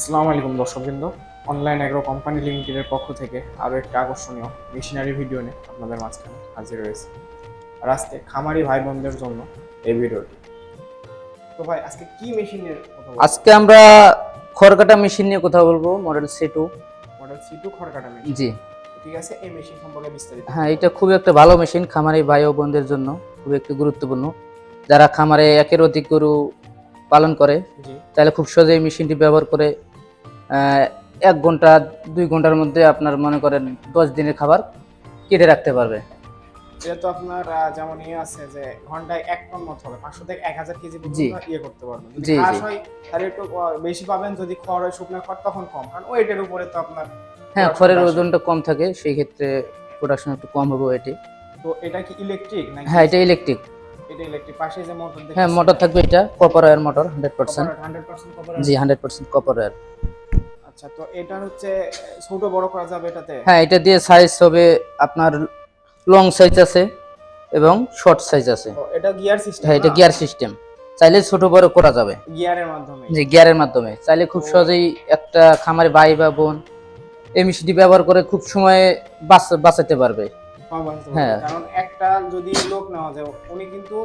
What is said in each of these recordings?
আসসালামু আলাইকুম দর্শকবৃন্দ। অনলাইন অ্যাগ্রো কোম্পানি লিমিটেডের পক্ষ থেকে আরও একটা আকর্ষণীয় মেশিনারি ভিডিও নিয়ে আপনাদের মাঝখানে হাজির রয়েছে আর আজকে খামারি ভাই বোনদের জন্য এই ভিডিওটি তো ভাই আজকে কি মেশিনের কথা আজকে আমরা খড়কাটা মেশিন নিয়ে কথা বলব model C two model C two খড়কাটা machine জি। ঠিক আছে এই মেশিন সম্পর্কে বিস্তারিত। হ্যাঁ এটা খুবই একটা ভালো মেশিন খামারি ভাই ও বোনদের জন্য খুবই একটি গুরুত্বপূর্ণ। যারা খামারে একের অধিক গরু পালন করে তাহলে খুব সহজে এই মেশিনটি ব্যবহার করে এক ঘণ্টা দুই ঘণ্টার মধ্যে আপনার মনে করেন দশ দিনের খাবার কেটে রাখতে পারবে। এটা তো আপনার যেমন ইয়ে আছে যে ঘন্টায় এক টন মতো হবে পাঁচশো থেকে এক হাজার কেজি ইয়ে করতে পারবেন। যদি ঘাস হয় তাহলে একটু বেশি পাবেন যদি খড় হয় শুকনো খড় তখন কম। কারণ ওইটার উপরে তো আপনার হ্যাঁ খড়ের ওজনটা কম থাকে সেই ক্ষেত্রে প্রোডাকশন একটু কম হবে এটি তো এটা কি ইলেকট্রিক নাকি? হ্যাঁ এটা ইলেকট্রিক এটা ইলেকট্রিক পাশে যে মোটর হ্যাঁ মোটর থাকবে এটা copper wire motor hundred percent 100% copper জি হান্ড্রেড পার্সেন্ট কপার ওয়ার আচ্ছা তো এটা হচ্ছে ছোট বড় করা যাবে এটাতে? হ্যাঁ এটা দিয়ে সাইজ হবে আপনার লং সাইজ আছে এবং শর্ট সাইজ আছে। এটা গিয়ার সিস্টেম হ্যাঁ এটা গিয়ার সিস্টেম চাইলে ছোট বড় করা যাবে। গিয়ারের মাধ্যমে? যে গিয়ারের মাধ্যমে। চাইলে খুব সহজেই একটা খামারে ভাই বা বোন এই ব্যবহার করে খুব সময়ে বাঁচতে পারবে। হ্যাঁ। কারণ একটা যদি লোক নেওয়া যায় উনি কিন্তু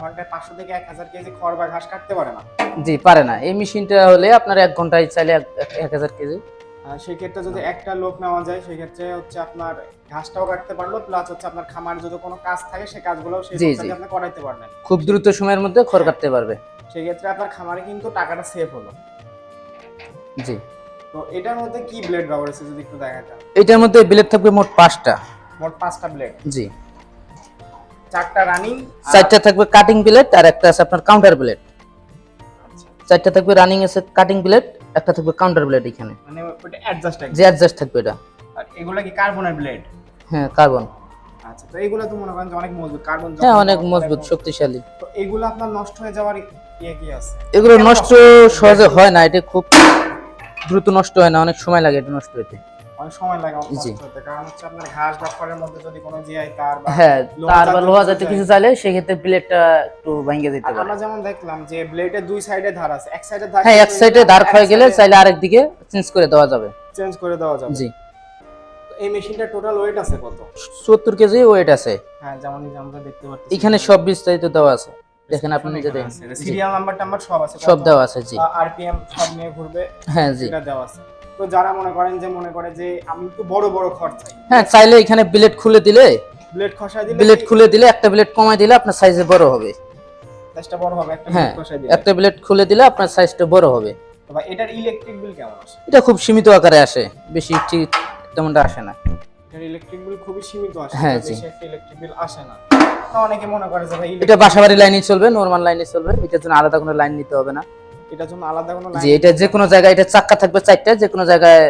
ঘন্টায় পাঁচশো থেকে এক হাজার কেজি খড় বা ঘাস কাটতে পারে না। জি পারে না। এই মেশিনটা হলে আপনার এক ঘন্টায় চাইলে এক- হাজার কেজি। সেক্ষেত্রে যদি একটা লোক নেওয়া যায় সেক্ষেত্রে হচ্ছে আপনার ঘাসটাও কাটতে পারল প্লাস হচ্ছে আপনার খামার যদি কোনো কাজ থাকে সেই কাজগুলো সেই। আপনি করাইতে পারবেন। খুব দ্রুত সময়ের মধ্যে খড় কাটতে পারবে। সেক্ষেত্রে আপনার খামারে কিন্তু টাকাটা সেভ হলো। জি। তো এটার মধ্যে কি ব্লেড ব্যবহার হয়েছে যদি একটু দেখা যায় এটার মধ্যে ব্লেড থাকবে মোট পাঁচটা। মোট পাঁচটা ব্লেড জি। চারটা রানিং চারটা থাকবে কাটিং ব্লেড আর একটা আছে আপনার কাউন্টার ব্লেড আচ্ছা। চারটা থাকবে রানিং আছে কাটিং ব্লেড একটা থাকবে কাউন্টার ব্লেড এখানে। মানে ওটা অ্যাডজাস্ট থাকবে যে অ্যাডজাস্ট থাকবে এটা। আর এগুলা কি কার্বনের ব্লেড হ্যাঁ কার্বন আচ্ছা তো এগুলা তো মনে করেন অনেক মজবুত কার্বন হ্যাঁ অনেক মজবুত শক্তিশালী। তো এগুলো আপনার নষ্ট হয়ে যাওয়ার ইয়ে কি আছে? এগুলো নষ্ট নষ্ট? সহজে হয় না এটা খুব দ্রুত নষ্ট হয় না অনেক সময় লাগে এটা নষ্ট হতে অনেক সময় লাগে আমার জি। নষ্ট হতে কারণ হচ্ছে আপনার ঘাস বা মধ্যে যদি কোনো জিআই তার বা হ্যাঁ তার বা লোহা জাতীয় কিছু চাইলে সেক্ষেত্রে প্লেটটা একটু ভেঙে দিতে পারে। আমরা যেমন দেখলাম যে ব্লেডের দুই সাইডে ধার আছে এক সাইডে ধার হ্যাঁ এক সাইডে দাঁড় হয়ে গেলে চাইলে আরেক দিকে চেঞ্জ করে দেওয়া যাবে। চেঞ্জ করে দেওয়া যাবে। জি। এই মেশিনটা টোটাল ওয়েট আছে কত? সত্তর কেজি ওয়েট আছে। হ্যাঁ যেমন আমরা দেখতে পাচ্ছি। এখানে সব বিস্তারিত দেওয়া আছে। দেখেন আপনি নিজে দেখেন। সিরিয়াল নাম্বার টাম্বার সব আছে। সব দেওয়া আছে জি। আরপিএম সব নিয়ে ঘুরবে হ্যাঁ জি। এটা দেওয়া আছে। তো যারা মনে করেন যে মনে করে যে আমি একটু বড় বড় খড় চাই। হ্যাঁ চাইলে এখানে ব্লেড খুলে দিলে ব্লেড খসাই দিলে ব্লেড খুলে দিলে একটা ব্লেড কমাই দিলে আপনার সাইজে বড় হবে। সাইজটা বড় হবে একটা হ্যাঁ ব্লেড খসাই দিলে। একটা ব্লেড খুলে দিলে আপনার সাইজটা বড় হবে। তো ভাই এটার ইলেকট্রিক বিল কেমন আসে? এটা খুব সীমিত আকারে আসে বেশি ঠিক তেমনটা আসে না। এটার ইলেকট্রিক বিল খুবই সীমিত আসে হ্যাঁ, বেশি জি। ইলেকট্রিক বিল আসে না। অনেকে মনে করে যে ভাই এটা বাসাবাড়ি লাইনে চলবে নরমাল লাইনে চলবে এটার জন্য আলাদা কোনো লাইন নিতে হবে না। এটার জন্য আলাদা কোনো জি এটা যে কোনো জায়গায় এটা চাক্কা থাকবে চারটা যে কোনো জায়গায়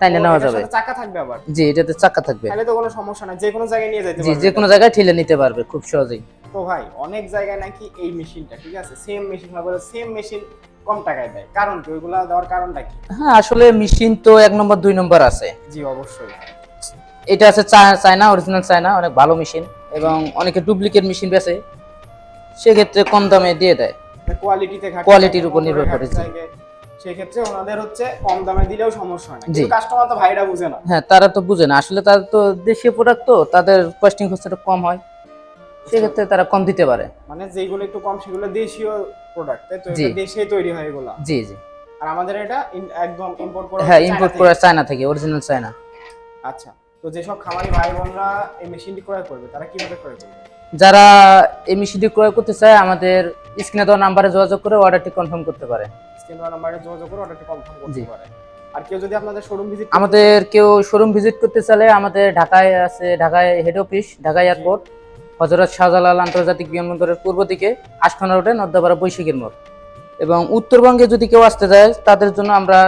টাইনে নেওয়া যাবে। চাকা থাকবে আবার? জি এটাতে চাক্কা থাকবে। তাহলে তো কোনো সমস্যা নাই যে কোনো জায়গায় নিয়ে যেতে জি যে কোনো জায়গায় ঠেলে নিতে পারবে খুব সহজেই। তো ভাই অনেক জায়গায় নাকি এই মেশিনটা ঠিক আছে? সেম মেশিন হবে সেম মেশিন কম টাকায় দেয়। কারণ কি? ওইগুলা দেওয়ার কারণটা কি? হ্যাঁ আসলে মেশিন তো এক নম্বর দুই নম্বর আছে। জি অবশ্যই। এটা আছে চায়না অরিজিনাল চায়না অনেক ভালো মেশিন এবং অনেকে ডুপ্লিকেট মেশিন বেচে সেক্ষেত্রে কম দামে দিয়ে দেয়। কোয়ালিটিতে ঘাটতি উপর নির্ভর করে। সেক্ষেত্রে ওনাদের হচ্ছে কম দামে দিলেও সমস্যা হয় না। কিন্তু কাস্টমার তো ভাইরা বুঝে না। হ্যাঁ তারা তো বুঝে না। আসলে তাদের তো দেশীয় প্রোডাক্ট তো তাদের কস্টিং খরচাটা কম হয়। সেক্ষেত্রে তারা কম দিতে পারে। মানে যেগুলো একটু কম সেগুলো দেশীয় প্রোডাক্ট তাই তো? এটা দেশে তৈরি হয় এগুলা। জি জি। আর আমাদের এটা একদম ইম্পোর্ট করা হ্যাঁ ইম্পোর্ট করা চায়না থেকে অরিজিনাল চায়না আচ্ছা তো যেসব খামারি ভাই বোনরা এই মেশিনটি ক্রয় করবে তারা কীভাবে ক্রয় করবে? যারা এই মেশিনটি ক্রয় করতে চায় আমাদের স্ক্রিনে দেওয়া নাম্বারে যোগাযোগ করে অর্ডারটি কনফার্ম করতে পারে। স্ক্রিন নাম্বারে যোগাযোগ করে অর্ডারটি কনফার্ম করতে পারে। আর কেউ যদি আপনাদের শোরুম ভিজিট আমাদের কেউ শোরুম ভিজিট করতে চাইলে আমাদের ঢাকায় আছে ঢাকায় হেড অফিস ঢাকা এয়ারপোর্ট হজরত শাহজালাল আন্তর্জাতিক বিমানবন্দরের পূর্ব দিকে আশখানা রোডে নদ্দাপাড়া বৈশাখীর মোড়। এবং উত্তরবঙ্গে যদি কেউ আসতে চায় তাদের জন্য আমরা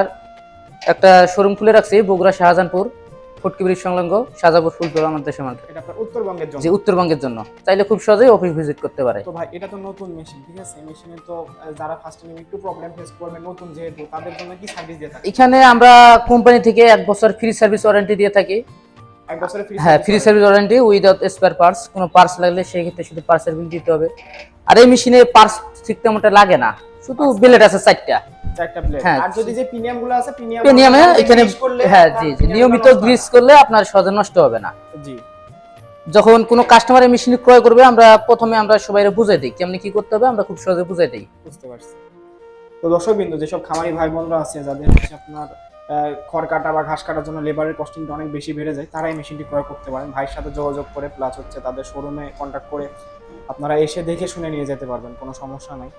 একটা শোরুম খুলে রাখছি বগুড়া শাহজাহানপুর। ফুটকি ব্রিজ সংলগ্ন সাজাপুর ফুলতলা আমাদের দেশের মাঠে এটা আপনার উত্তরবঙ্গের জন্য। যে উত্তরবঙ্গের জন্য। চাইলে খুব সহজেই অফিস ভিজিট করতে পারে। তো ভাই এটা তো নতুন মেশিন ঠিক আছে? মেশিনে তো যারা ফার্স্ট টাইম একটু প্রবলেম ফেস করবে নতুন যেহেতু তাদের জন্য কি সার্ভিস দিয়ে থাকে? এখানে আমরা কোম্পানি থেকে এক বছর ফ্রি সার্ভিস ওয়ারেন্টি দিয়ে থাকি। এক বছরের ফ্রি হ্যাঁ free service warranty without spare parts কোনো পার্টস লাগলে সেই ক্ষেত্রে শুধু পার্টসের বিল দিতে হবে। আর এই মেশিনে পার্টস ঠিক তেমনটা লাগে না। শুধু বিলেট আছে চারটা। হ্যাঁ। হ্যাঁ জি জি premium নিয়মিত গ্রিস করলে আপনার সহজে নষ্ট হবে না। হয় না। জি। যখন কোনো কাস্টমারের মেশিন ক্রয় করবে আমরা প্রথমে আমরা সবাই বুঝাই দিই কেমনি কি করতে হবে আমরা খুব সহজে বুঝাই দিই। বুঝতে পারছি। তো দর্শক বিন্দু যেসব খামারি ভাই বোনরা আছে যাদের হচ্ছে আপনার আহ, খড় কাটা বা ঘাস কাটার জন্য লেবারের কস্টিংটা অনেক বেশি বেড়ে যায় তারা এই মেশিনটি ক্রয় করতে পারেন। ভাইয়ের সাথে যোগাযোগ করে প্লাস হচ্ছে তাদের শোরুমে কন্ট্যাক্ট করে আপনারা এসে দেখে শুনে নিয়ে যেতে পারবেন কোনো সমস্যা নাই।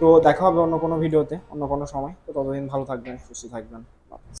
তো দেখা হবে অন্য কোনো ভিডিওতে, অন্য কোনো সময়। তো ততদিন ভালো থাকবেন, সুস্থ থাকবেন।